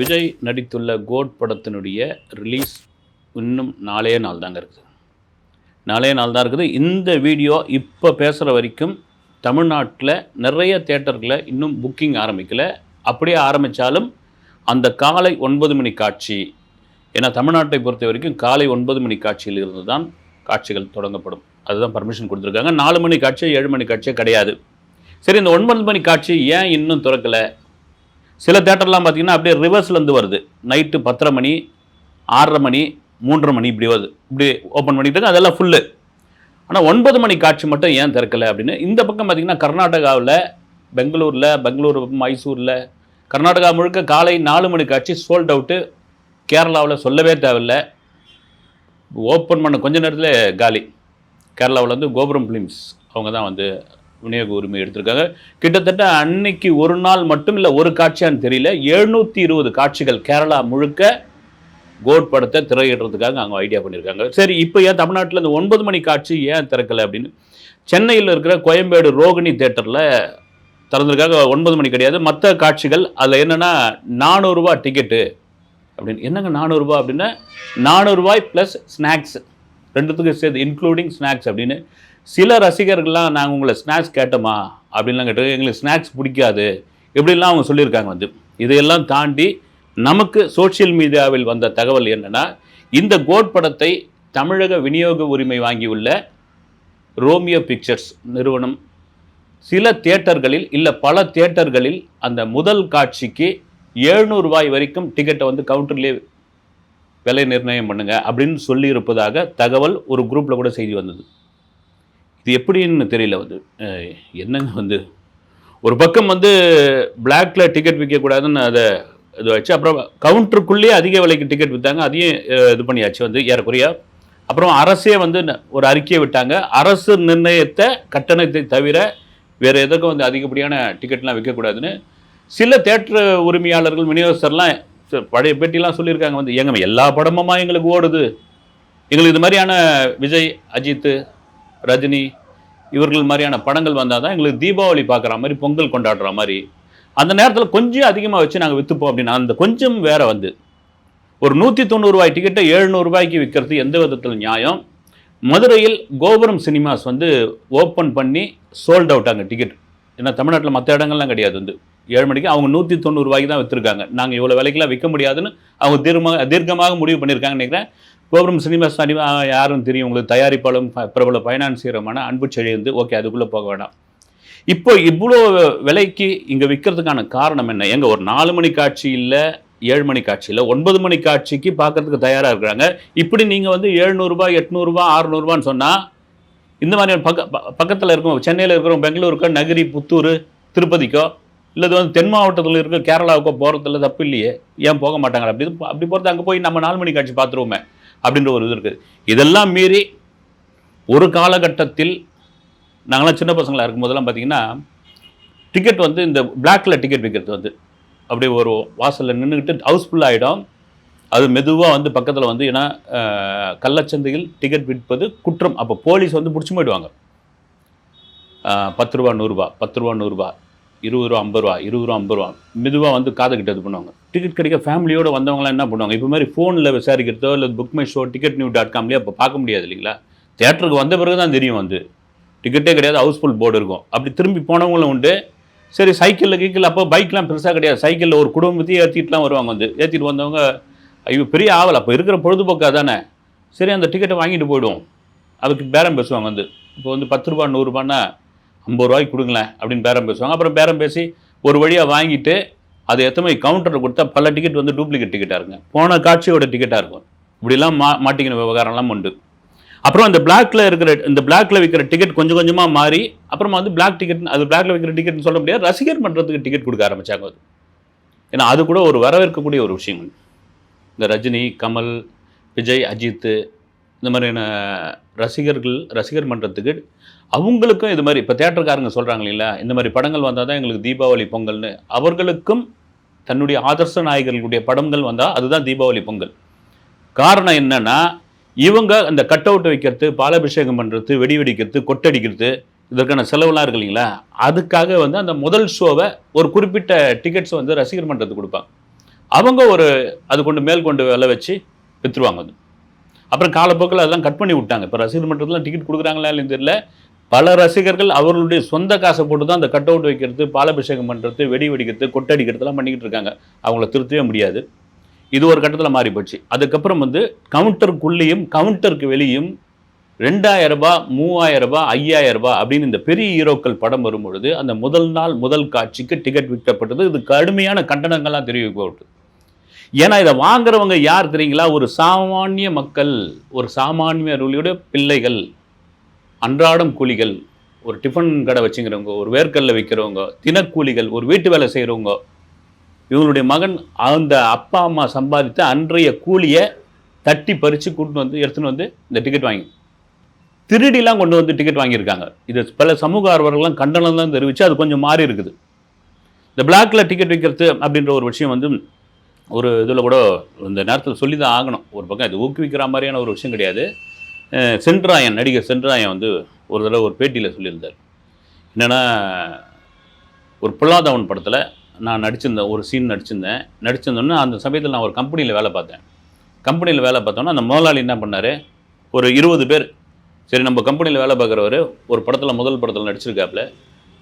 விஜய் நடித்துள்ள கோட் படத்தினுடைய ரிலீஸ் இன்னும் நாலே நாள் தாங்க இருக்குது. நாலே நாள் தான் இருக்குது. இந்த வீடியோ இப்போ பேசுகிற வரைக்கும் தமிழ்நாட்டில் நிறைய தேட்டர்களில் இன்னும் புக்கிங் ஆரம்பிக்கலை. அப்படியே ஆரம்பித்தாலும் அந்த காலை ஒன்பது மணி காட்சி ஏன்னா தமிழ்நாட்டை பொறுத்த வரைக்கும் காலை ஒன்பது மணி காட்சியில் இருந்து தான் காட்சிகள் தொடங்கப்படும். அதுதான் பர்மிஷன் கொடுத்துருக்காங்க. நாலு மணி காட்சி ஏழு மணி காட்சியே கிடையாது. சரி இந்த ஒன்பது மணி காட்சி ஏன் இன்னும் திறக்கலை? சில தேட்டர்லாம் பார்த்தீங்கன்னா அப்படியே ரிவர்ஸ்லேருந்து வருது. நைட்டு பத்தரை மணி ஆறரை மணி மூன்றரை மணி இப்படி வருது. இப்படி ஓப்பன் பண்ணிட்டு இருக்கு அதெல்லாம் ஃபுல்லு ஆனால் ஒன்பது மணி காட்சி மட்டும் ஏன் திறக்கலை அப்படின்னு? இந்த பக்கம் பார்த்தீங்கன்னா கர்நாடகாவில் பெங்களூரில் பெங்களூர் மைசூரில் கர்நாடகா முழுக்க காலை நாலு மணி காட்சி சோல்ட் அவுட்டு கேரளாவில் சொல்லவே தேவையில்லை. ஓப்பன் பண்ண கொஞ்ச நேரத்தில் காலி. கேரளாவில் வந்து கோபுரம் ஃபிலிம்ஸ் அவங்க தான் வந்து விநியோக உரிமை எடுத்திருக்காங்க. கிட்டத்தட்ட அன்னைக்கு ஒரு நாள் மட்டும் இல்லை ஒரு காட்சியான்னு தெரியல. எழுநூற்றி இருபது காட்சிகள் கேரளா முழுக்க கோட் படத்தை திரையிடுறதுக்காக அவங்க ஐடியா பண்ணியிருக்காங்க. சரி இப்போ ஏன் தமிழ்நாட்டில் இந்த ஒன்பது மணி காட்சி ஏன் திறக்கலை அப்படின்னு? சென்னையில் இருக்கிற கோயம்பேடு ரோகிணி தேட்டரில் திறந்திருக்காங்க. ஒன்பது மணி கிடையாது. மற்ற காட்சிகள் அதில் என்னென்னா நானூறுரூவா டிக்கெட்டு அப்படின்னு. என்னங்க நானூறுரூவா அப்படின்னா நானூறுரூவாய் ப்ளஸ் ஸ்நாக்ஸ் ரெண்டுத்துக்கும் சேர்த்து இன்க்ளூடிங் ஸ்நாக்ஸ் அப்படின்னு. சில ரசிகர்கள்லாம் நாங்கள் உங்களை ஸ்நாக்ஸ் கேட்டோமா? அப்படின்லாம் கேட்டோம். எங்களுக்கு ஸ்நாக்ஸ் பிடிக்காது. இப்படிலாம் அவங்க சொல்லியிருக்காங்க வந்து. இதையெல்லாம் தாண்டி நமக்கு சோஷியல் மீடியாவில் வந்த தகவல் என்னென்னா இந்த கோட் படத்தை தமிழக விநியோக உரிமை வாங்கியுள்ள ரோமியோ பிக்சர்ஸ் நிறுவனம் சில தியேட்டர்களில் இல்லை பல தியேட்டர்களில் அந்த முதல் காட்சிக்கு 700 வரைக்கும் டிக்கெட்டை வந்து கவுண்டர்லேயே விலை நிர்ணயம் பண்ணுங்க அப்படின்னு சொல்லியிருப்பதாக தகவல் ஒரு குரூப்பில் கூட செய்தி வந்தது. இது எப்படின்னு தெரியல வந்து. என்னங்க வந்து? ஒரு பக்கம் வந்து பிளாக்ல டிக்கெட் விற்கக்கூடாதுன்னு அதை இது வச்சு அப்புறம் கவுண்டருக்குள்ளேயே அதிக விலைக்கு டிக்கெட் விற்றாங்க அதையும் இது பண்ணியாச்சு வந்து ஏறக்குறைய. அப்புறம் அரசே வந்து ஒரு அறிக்கையை விட்டாங்க. அரசு நிர்ணயித்த கட்டணத்தை தவிர வேறு எதுக்கும் வந்து அதிகப்படியான டிக்கெட்லாம் விற்கக்கூடாதுன்னு சில தேட்டர் உரிமையாளர்கள் விநியோகஸ்தர்லாம் பழைய பேட்டிலாம் சொல்லியிருக்காங்க வந்து ஏங்க எல்லா படமுமா எங்களுக்கு ஓடுது? எங்களுக்கு இது மாதிரியான விஜய் அஜித் ரஜினி இவர்கள் மாதிரியான படங்கள் வந்தால் தான் எங்களுக்கு தீபாவளி பார்க்குற மாதிரி பொங்கல் கொண்டாடுற மாதிரி அந்த நேரத்தில் கொஞ்சம் அதிகமாக வச்சு நாங்கள் விற்றுப்போம் அப்படின்னா அந்த கொஞ்சம் வேற வந்து. ஒரு நூற்றி தொண்ணூறுரூவாய் டிக்கெட்டை எழுநூறுபாய்க்கு விற்கிறது எந்த விதத்தில் நியாயம்? மதுரையில் கோபுரம் சினிமாஸ் வந்து ஓப்பன் பண்ணி சோல்ட் அவுட் அங்கே டிக்கெட் ஏன்னா தமிழ்நாட்டில் மற்ற இடங்கள்லாம் கிடையாது வந்து. ஏழு மணிக்கு அவங்க நூற்றி தொண்ணூறுரூவாய்க்கு தான் விற்றுருக்காங்க நாங்கள் இவ்வளோ விலைக்கெல்லாம் விற்க முடியாதுன்னு அவங்க தீர்மாக தீர்க்கமாக முடிவு பண்ணியிருக்காங்கன்னு நினைக்கிறேன். கோபுரம் சினிமாஸ் அனிமா யாரும் தெரியும் உங்களுக்கு தயாரிப்பாளரும் ப- பிரபல ஃபைனான்சியருமான அன்பு செழிந்து ஓகே அதுக்குள்ளே போக வேண்டாம் இப்போ இவ்வளோ விலைக்கு இங்கே விற்கிறதுக்கான காரணம் என்ன? எங்கே ஒரு நாலு மணி காட்சி இல்லை ஏழு மணி காட்சி இல்லை ஒன்பது மணி காட்சிக்கு பார்க்கறதுக்கு தயாராக இருக்கிறாங்க. இப்படி நீங்கள் வந்து எழுநூறுபா எட்நூறுபா அறுநூறுபான்னு சொன்னால் இந்த மாதிரியான பக்க பக்கத்தில் இருக்கும் சென்னையில் இருக்கிறோம் பெங்களூருக்கோ நகரி புத்தூர் திருப்பதிக்கோ இல்லை வந்து தென் மாவட்டத்தில் இருக்க கேரளாவுக்கோ போகிறதுல தப்பு இல்லையே. ஏன் போக மாட்டாங்க அப்படி அப்படி போகிறது அங்கே போய் நம்ம நாலு மணி காட்சி பார்த்துருவோமே அப்படின்ற ஒரு இது இருக்குது இதெல்லாம் மீறி ஒரு காலகட்டத்தில் நாங்களாம் சின்ன பசங்களாக இருக்கும்போதெல்லாம் பார்த்தீங்கன்னா டிக்கெட் வந்து இந்த பிளாக்ல டிக்கெட் விற்கிறது வந்து. அப்படியே ஒரு வாசலில் நின்றுக்கிட்டு ஹவுஸ்ஃபுல் ஆகிடும் அது மெதுவாக வந்து பக்கத்தில் வந்து ஏன்னா கள்ளச்சந்தையில் டிக்கெட் விற்பது குற்றம். அப்போ போலீஸ் வந்து பிடிச்சி போயிடுவாங்க. பத்து ரூபா நூறுரூபா பத்து ரூபா நூறுரூபா இருபது ரூபா ஐம்பது ரூபா இருபது ரூபா ஐம்பது ரூபா. மெதுவாக வந்து காதுகிட்ட இது பண்ணுவாங்க. டிக்கெட் கிடைக்க ஃபேமிலியோடு வந்தவங்களாம் என்ன பண்ணுவாங்க? இப்போ மாதிரி ஃபோனில் விசாரிக்கிறதோ இல்லை book my show ticket new dot காம்லேயே அப்போ பார்க்க முடியாது இல்லைங்களா? தேட்டருக்கு வந்த பிறகு தான் தெரியும் வந்து. டிக்கெட்டே கிடையாது ஹவுஸ்ஃபுல் போர்டு இருக்கும். அப்படி திரும்பி போனவங்களும் உண்டு. சரி சைக்கிளில் கீக்கில் அப்போ பைக்லாம் பெருசாக கிடையாது. சைக்கிளில் ஒரு குடும்பத்தையும் ஏற்றிட்டுலாம் வருவாங்க வந்து. ஏற்றிட்டு வந்தவங்க ஐயோ பெரிய ஆவல். அப்போ இருக்கிற பொழுதுபோக்காக தானே? சரி அந்த டிக்கெட்டை வாங்கிட்டு போயிடுவோம். அதுக்கு பேரம் பேசுவாங்க வந்து. இப்போ வந்து பத்து ரூபா நூறுரூபான்னா ஐம்பது ரூபாய்க்கு கொடுங்களேன் அப்படின்னு பேரம் பேசுவாங்க. அப்புறம் பேரம் பேசி ஒரு வழியாக வாங்கிட்டு அது எத்தனை கவுண்டரில் கொடுத்தா பல டிக்கெட் வந்து டூப்ளிகேட் டிக்கெட்டாக இருக்குங்க போன காட்சியோட டிக்கெட்டாக இருக்கும். இப்படிலாம் மா மாட்டிக்கின விவகாரம்லாம் உண்டு. அப்புறம் அந்த பிளாக்ல இருக்கிற இந்த பிளாக்ல விற்கிற டிக்கெட் கொஞ்சம் கொஞ்சமாக மாறி அப்புறமா வந்து பிளாக் டிக்கெட் அது பிளாக்ல விற்கிற டிக்கெட்னு சொல்ல முடியாது ரசிகர் மன்றத்துக்கு டிக்கெட் கொடுக்க ஆரம்பிச்சாங்க அது. ஏன்னா அது கூட ஒரு வரவேற்கக்கூடிய ஒரு விஷயம் இந்த ரஜினி கமல் விஜய் அஜித் இந்த மாதிரியான ரசிகர்கள் ரசிகர் மன்றத்துக்கு அவங்களுக்கும் இது மாதிரி இப்போ தேட்டருக்காரங்க சொல்கிறாங்க இல்லைங்களா இந்த மாதிரி படங்கள் வந்தால் தான் எங்களுக்கு தீபாவளி பொங்கல்னு அவர்களுக்கும் தன்னுடைய ஆதர்ச நாயகர்களுடைய படங்கள் வந்தால் அதுதான் தீபாவளி பொங்கல். காரணம் என்னென்னா இவங்க அந்த கட் அவுட் வைக்கிறது பாலாபிஷேகம் பண்ணுறது வெடி வெடிக்கிறது கொட்டடிக்கிறது இதற்கான செலவுலாம் இருக்கு இல்லைங்களா? அதுக்காக வந்து அந்த முதல் ஷோவை ஒரு குறிப்பிட்ட டிக்கெட்ஸ் வந்து ரசிகர் மன்றத்துக்கு கொடுப்பாங்க. அவங்க ஒரு அது கொண்டு மேல் கொண்டு விலை வச்சு விற்றுருவாங்க அது. அப்புறம் காலப்போக்கில் அதெல்லாம் கட் பண்ணி விட்டாங்க. இப்போ ரசிகர் மன்றத்தில் டிக்கெட் கொடுக்குறாங்களா இல்லைன்னு தெரியல. பல ரசிகர்கள் அவர்களுடைய சொந்த காசை போட்டு தான் அந்த கட் அவுட் வைக்கிறது பாலாபிஷேகம் பண்ணுறது வெடி வெடிக்கிறது கொட்டடிக்கிறதுலாம் பண்ணிக்கிட்டு இருக்காங்க. அவங்கள திருத்தவே முடியாது. இது ஒரு கட்டத்தில் மாறி போச்சு. அதுக்கப்புறம் வந்து கவுண்டருக்குள்ளேயும் கவுண்டருக்கு வெளியும் ரெண்டாயிரம் ரூபாய் மூவாயிரம் ரூபாய் ஐயாயிரம் ரூபாய் அப்படின்னு இந்த பெரிய ஹீரோக்கள் படம் வரும்பொழுது அந்த முதல் நாள் முதல் காட்சிக்கு டிக்கெட் விற்கப்பட்டது. இது கடுமையான கண்டனங்கள்லாம் தெரிவிக்கப்பட்டது ஏன்னா இதை வாங்குறவங்க யார் தெரியுங்களா? ஒரு சாமானிய மக்கள் ஒரு சாமானியர்களுடைய பிள்ளைகள். அன்றாடம் கூலிகள் ஒரு டிஃபன் கடை வச்சுங்கிறவங்க ஒரு வேர்க்கல்ல வைக்கிறவங்க தினக்கூலிகள் ஒரு வீட்டு வேலை செய்கிறவங்க இவங்களுடைய மகன் அந்த அப்பா அம்மா சம்பாதித்த அன்றைய கூலியை தட்டி பறித்து கூட்டு வந்து எடுத்துன்னு வந்து இந்த டிக்கெட் வாங்கி திருடிலாம் கொண்டு வந்து டிக்கெட் வாங்கியிருக்காங்க. இது பல சமூக ஆர்வலர்கள்லாம் கண்டனம் தான் தெரிவித்து அது கொஞ்சம் மாறி இருக்குது. இந்த பிளாக்ல டிக்கெட் விற்கிறது அப்படின்ற ஒரு விஷயம் வந்து ஒரு இதில் கூட இந்த நேரத்தில் சொல்லி தான் ஆகணும். ஒரு பக்கம் இது ஊக்குவிக்கிற மாதிரியான ஒரு விஷயம் கிடையாது. சென்ட்ராயன் நடிகர் சென்ட்ராயன் வந்து ஒரு தடவை ஒரு பேட்டியில் சொல்லியிருந்தார். என்னென்னா ஒரு பொல்லாதவன் படத்தில் நான் நடிச்சிருந்தேன் ஒரு சீன் நடிச்சிருந்தேன். நடிச்சிருந்தோன்னே அந்த சமயத்தில் நான் ஒரு கம்பெனியில் வேலை பார்த்தேன். கம்பெனியில் வேலை பார்த்தோன்னா அந்த முதலாளி என்ன பண்ணார்? ஒரு இருபது பேர். சரி நம்ம கம்பெனியில் வேலை பார்க்குறவர் ஒரு படத்தில் முதல் படத்தில் நடிச்சிருக்காப்புல.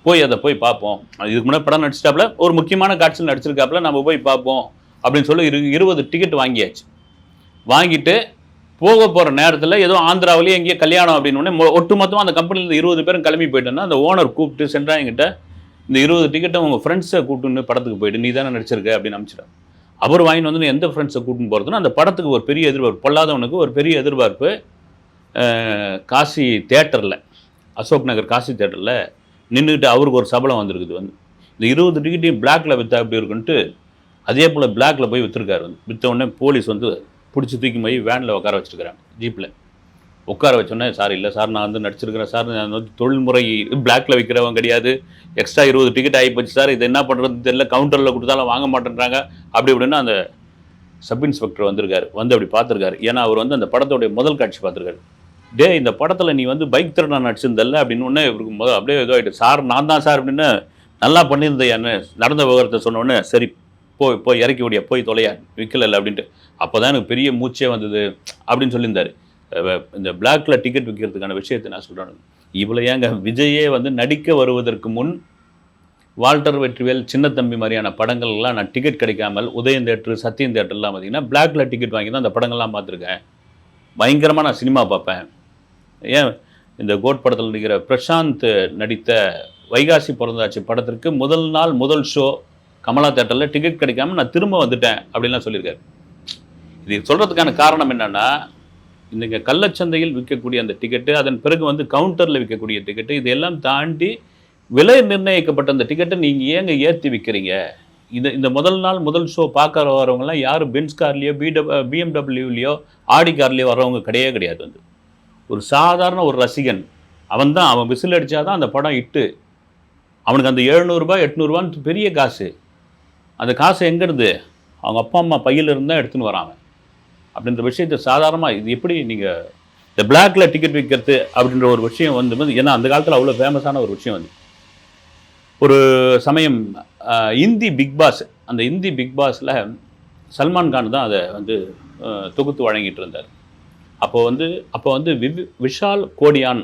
போய் அதை போய் பார்ப்போம். இதுக்கு முன்னாடி படம் நடிச்சிட்டாப்புல. ஒரு முக்கியமான காட்சியில் நடிச்சிருக்காப்புல. நம்ம போய் பார்ப்போம் அப்படின்னு சொல்லி இரு இருபது டிக்கெட் வாங்கியாச்சு. வாங்கிட்டு போக போகிற நேரத்தில் ஏதோ ஆந்திராவிலேயே எங்கேயோ கல்யாணம் அப்படின்னு உடனே மொ- ஒட்டுமொத்தமாக அந்த கம்பெனியில் இருபது பேரும் கிளம்பி போயிட்டோன்னா அந்த ஓனர் கூப்பிட்டு சென்றாங்கிட்ட இந்த இருபது டிக்கெட்டை உங்கள் ஃப்ரெண்ட்ஸை கூப்பிட்டுன்னு படத்துக்கு போயிட்டு நீ தானே நடிச்சிருக்க? அப்படின்னு அனுப்பிச்சிட்டேன் அவர் வாங்கிட்டு வந்து எந்த ஃப்ரெண்ட்ஸை கூட்டின்னு போகிறதுனா அந்த படத்துக்கு ஒரு பெரிய எதிர்பார்ப்பு பொல்லாதவனுக்கு ஒரு பெரிய எதிர்பார்ப்பு காசி தேட்டரில் அசோக் நகர் காசி தேட்டரில் நின்றுக்கிட்டு அவருக்கு ஒரு சபலம் வந்திருக்குது வந்து. இந்த இருபது டிக்கெட்டையும் பிளாக்ல விற்றா எப்படி இருக்குன்ட்டு அதே போல் பிளாக்ல போய் விற்றுருக்காரு வந்து. விற்ற உடனே போலீஸ் வந்து பிடிச்சி தூக்கி போய் வேனில் உட்கார வச்சுருக்கிறேன் ஜீப்பில் உட்கார வச்சோன்னே சார் இல்லை சார் நான் வந்து நடிச்சிருக்கிறேன் சார். நான் வந்து தொழில்முறை பிளாக்ல விற்கிறவன் கிடையாது. எக்ஸ்ட்ரா இருபது டிக்கெட் ஆகி போச்சு சார். இது என்ன பண்ணுறது தெரியல. கவுண்டரில் கொடுத்தாலும் வாங்க மாட்டேன்றாங்க. அப்படி இப்படின்னு அந்த சப் இன்ஸ்பெக்டர் வந்திருக்காரு. வந்து அப்படி பார்த்துருக்காரு. ஏன்னா அவர் வந்து அந்த படத்தோடைய முதல் காட்சி பார்த்துருக்காரு. டே இந்த படத்தில் நீ வந்து பைக் திருடா நடிச்சிருந்தல்ல? அப்படின்னு ஒன்று இவருக்கு முதல் அப்படியே இதோ ஆகிட்டு சார் நான் தான் சார் அப்படின்னு நல்லா பண்ணியிருந்தேன் என்ன நடந்த விவரத்தை சொன்னோடனே சரி போய் போய் இறக்கி விடியா போய் தொலையா? விற்கல அப்படின்ட்டு. அப்போ தான் எனக்கு பெரிய மூச்சே வந்தது அப்படின்னு சொல்லியிருந்தாரு. இந்த பிளாக்ல டிக்கெட் விற்கிறதுக்கான விஷயத்தை நான் சொல்கிறேன் இவ்வளோ ஏங்க விஜயே வந்து நடிக்க வருவதற்கு முன் வால்டர் வெற்றிவேல் சின்னத்தம்பி மாதிரியான படங்கள்லாம் நான் டிக்கெட் கிடைக்காமல் உதயம் தேட்டரு சத்தியம் தேட்டர்லாம் பார்த்தீங்கன்னா பிளாக்ல டிக்கெட் வாங்கி தான் அந்த படங்கள்லாம் பார்த்துருக்கேன். பயங்கரமாக நான் சினிமா பார்ப்பேன். ஏன்? இந்த கோட் படத்தில் நடிக்கிற பிரசாந்த் நடித்த வைகாசி பிறந்தாச்சு படத்திற்கு முதல் நாள் முதல் ஷோ கமலா தேட்டரில் டிக்கெட் கிடைக்காம நான் திரும்ப வந்துட்டேன் அப்படின்லாம் சொல்லியிருக்காரு. இது சொல்கிறதுக்கான காரணம் என்னன்னா இன்றைக்கி கள்ளச்சந்தையில் விற்கக்கூடிய அந்த டிக்கெட்டு அதன் பிறகு வந்து கவுண்டரில் விற்கக்கூடிய டிக்கெட்டு இதெல்லாம் தாண்டி விலை நிர்ணயிக்கப்பட்ட அந்த டிக்கெட்டை நீங்கள் ஏங்க ஏற்றி விற்கிறீங்க இந்த இந்த முதல் நாள் முதல் ஷோ பார்க்க வரவங்கலாம் யாரும் பென்ஸ் கார்லேயோ பிடப் பிஎம்டபிள்யூலையோ ஆடி கார்லேயோ வரவங்க கிடையவே கிடையாது வந்து. ஒரு சாதாரண ஒரு ரசிகன் அவன் தான் அவன் விசில் அடித்தா தான் அந்த படம் இட்டு அவனுக்கு அந்த எழுநூறுபா எட்நூறுபான்னு பெரிய காசு. அந்த காசு எங்கேருந்து? அவங்க அப்பா அம்மா பையில் இருந்தால் எடுத்துன்னு வரான் அவன். அப்படின்ற விஷயத்தை சாதாரணமாக இது எப்படி நீங்கள் இந்த பிளாக்ல டிக்கெட் விற்கிறது அப்படின்ற ஒரு விஷயம் வந்து ஏன்னா அந்த காலத்தில் அவ்வளோ ஃபேமஸான ஒரு விஷயம் வந்து ஒரு சமயம் இந்தி பிக் பாஸ் அந்த இந்தி பிக் பாஸில் சல்மான் கான் தான் அதை வந்து தொகுத்து வழங்கிட்டு இருந்தார். அப்போ வந்து அப்போ வந்து விவ் விஷால் கோடியான்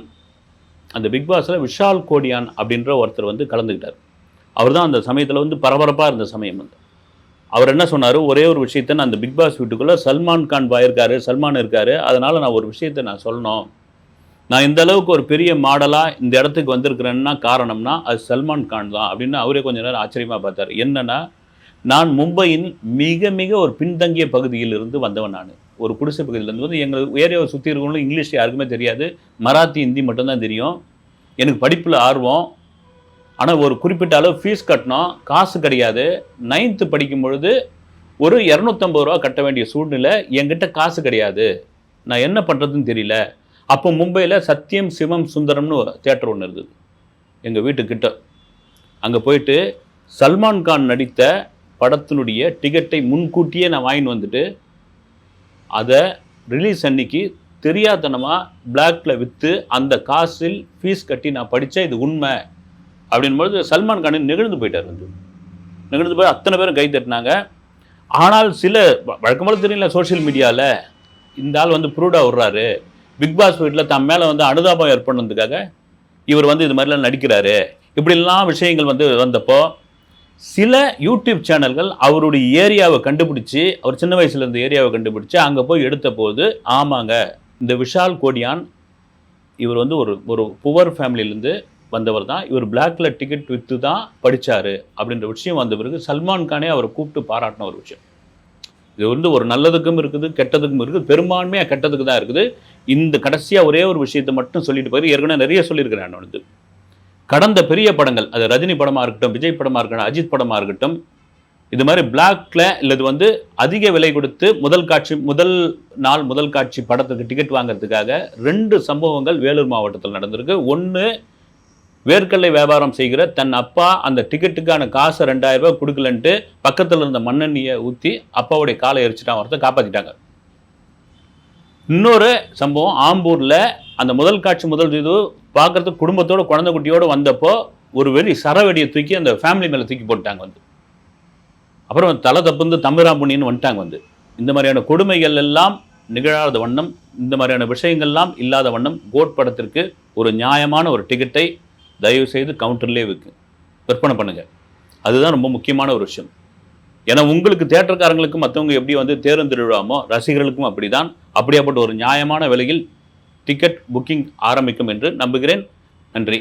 அந்த பிக் பாஸில் விஷால் கோடியான் அப்படின்ற ஒருத்தர் வந்து கலந்துக்கிட்டார். அவர் தான் அந்த சமயத்தில் வந்து பரபரப்பாக இருந்த சமயம் வந்து. அவர் என்ன சொன்னார்? ஒரே ஒரு விஷயத்தை நான் அந்த பிக் பாஸ் வீட்டுக்குள்ளே சல்மான் கான் பாயிருக்காரு சல்மான் இருக்கார். அதனால் நான் ஒரு விஷயத்தை நான் சொல்லணும். நான் இந்த அளவுக்கு ஒரு பெரிய மாடலாக இந்த இடத்துக்கு வந்திருக்கிறேன்னா காரணம்னா அது சல்மான் கான் தான் அப்படின்னு அவரே கொஞ்சம் நேரம் ஆச்சரியமாக பார்த்தார். என்னன்னா நான் மும்பையின் மிக மிக ஒரு பின்தங்கிய பகுதியில் இருந்து வந்தவன் நான். ஒரு குடிசை பகுதியிலேருந்து வந்து எங்கள் ஏரியாவை சுற்றி இருக்கவங்களும் இங்கிலீஷ் யாருக்குமே தெரியாது. மராத்தி ஹிந்தி மட்டும்தான் தெரியும். எனக்கு படிப்பில் ஆர்வம். ஆனால் ஒரு குறிப்பிட்ட அளவு ஃபீஸ் கட்டணும் காசு கிடையாது. நைன்த்து படிக்கும் பொழுது ஒரு இரநூத்தம்பது ரூபா கட்ட வேண்டிய சூழ்நிலை என்கிட்ட காசு கிடையாது. நான் என்ன பண்ணுறதுன்னு தெரியல. அப்போ மும்பையில் சத்யம் சிவம் சுந்தரம்னு தேட்டர் ஒன்று இருந்தது. எங்கள் வீட்டுக்கிட்ட. அங்கே போயிட்டு சல்மான் கான் நடித்த படத்தினுடைய டிக்கெட்டை முன்கூட்டியே நான் வாங்கிட்டு வந்துட்டு அதை ரிலீஸ் அன்னைக்கு தெரியாதனமாக பிளாக்ல விற்று அந்த காசில் ஃபீஸ் கட்டி நான் படித்தேன் இது உண்மை. அப்படின்போது சல்மான் கான் நெகிழ்ந்து போயிட்டார் வந்து. நெகிழ்ந்து போய் அத்தனை பேரும் கை தட்டினாங்க. ஆனால் சில வழக்கமாக தெரியல சோஷியல் மீடியாவில் இந்த ஆள் வந்து ப்ரூடாக விடுறாரு பிக் பாஸ் வீட்டில் தம் மேலே வந்து அனுதாபம் ஏற்படுறதுக்காக இவர் வந்து இது மாதிரிலாம் நடிக்கிறாரு. இப்படிலாம் விஷயங்கள் வந்து வந்தப்போ சில யூடியூப் சேனல்கள் அவருடைய ஏரியாவை கண்டுபிடிச்சி அவர் சின்ன வயசில் இருந்த ஏரியாவை கண்டுபிடிச்சி அங்கே போய் எடுத்த போது ஆமாங்க இந்த விஷால் கோடியான் இவர் வந்து ஒரு ஒரு புவர் ஃபேமிலியிலேருந்து வந்தவர் தான் இவர் பிளாக்ல டிக்கெட் விற்று தான் படித்தார் அப்படின்ற விஷயம் வந்த பிறகு சல்மான் கானே அவரை கூப்பிட்டு பாராட்டின ஒரு விஷயம். இது வந்து ஒரு நல்லதுக்கும் இருக்குது கெட்டதுக்கும் இருக்குது பெரும்பான்மையாக கெட்டதுக்கு தான் இருக்குது. இந்த கடைசியாக ஒரே ஒரு விஷயத்தை மட்டும் சொல்லிட்டு போயிரு. ஏற்கனவே நிறைய சொல்லியிருக்கிறேன் நான் வந்து. கடந்த பெரிய படங்கள் அது ரஜினி படமாக இருக்கட்டும் விஜய் படமாக இருக்கட்டும் அஜித் படமாக இருக்கட்டும் இது மாதிரி பிளாக்ல இல்லது வந்து அதிக விலை கொடுத்து முதல் காட்சி முதல் நாள் முதல் காட்சி படத்துக்கு டிக்கெட் வாங்குறதுக்காக ரெண்டு சம்பவங்கள் வேலூர் மாவட்டத்தில் நடந்திருக்கு. ஒன்று வேர்க்கடலை வியாபாரம் செய்கிற தன் அப்பா அந்த டிக்கெட்டுக்கான காசை ரெண்டாயிரம் ரூபாய் கொடுக்கலன்ட்டு பக்கத்தில் இருந்த மண்ணெண்ணியை ஊற்றி அப்பாவுடைய காலை எரிச்சிட்டான் ஒருத்தர் காப்பாற்றிட்டாங்க இன்னொரு சம்பவம் ஆம்பூரில் அந்த முதல் காட்சி முதல் இது பார்க்கறதுக்கு குடும்பத்தோட குழந்தை குட்டியோடு வந்தப்போ ஒரு வெறி சரவெடியை தூக்கி அந்த ஃபேமிலி மேலே தூக்கி போட்டாங்க வந்து. அப்புறம் தலை தப்புந்து தம்பிராம்புண்ணின்னு வந்துட்டாங்க வந்து. இந்த மாதிரியான கொடுமைகள் எல்லாம் நிகழாத வண்ணம் இந்த மாதிரியான விஷயங்கள்லாம் இல்லாத வண்ணம் கோட் படத்திற்கு ஒரு நியாயமான ஒரு டிக்கெட்டை தயவு செய்து கவுண்டர்லேயே விற்கு விற்பனை பண்ணுங்கள் அதுதான் ரொம்ப முக்கியமான ஒரு விஷயம். ஏன்னா உங்களுக்கு தேட்டர்காரங்களுக்கு மற்றவங்க எப்படி வந்து தேர்ந்தெடுவாமோ ரசிகர்களுக்கும் அப்படிதான். அப்படியாப்பட்ட ஒரு நியாயமான விலையில் டிக்கெட் புக்கிங் ஆரம்பிக்கும் என்று நம்புகிறேன். நன்றி.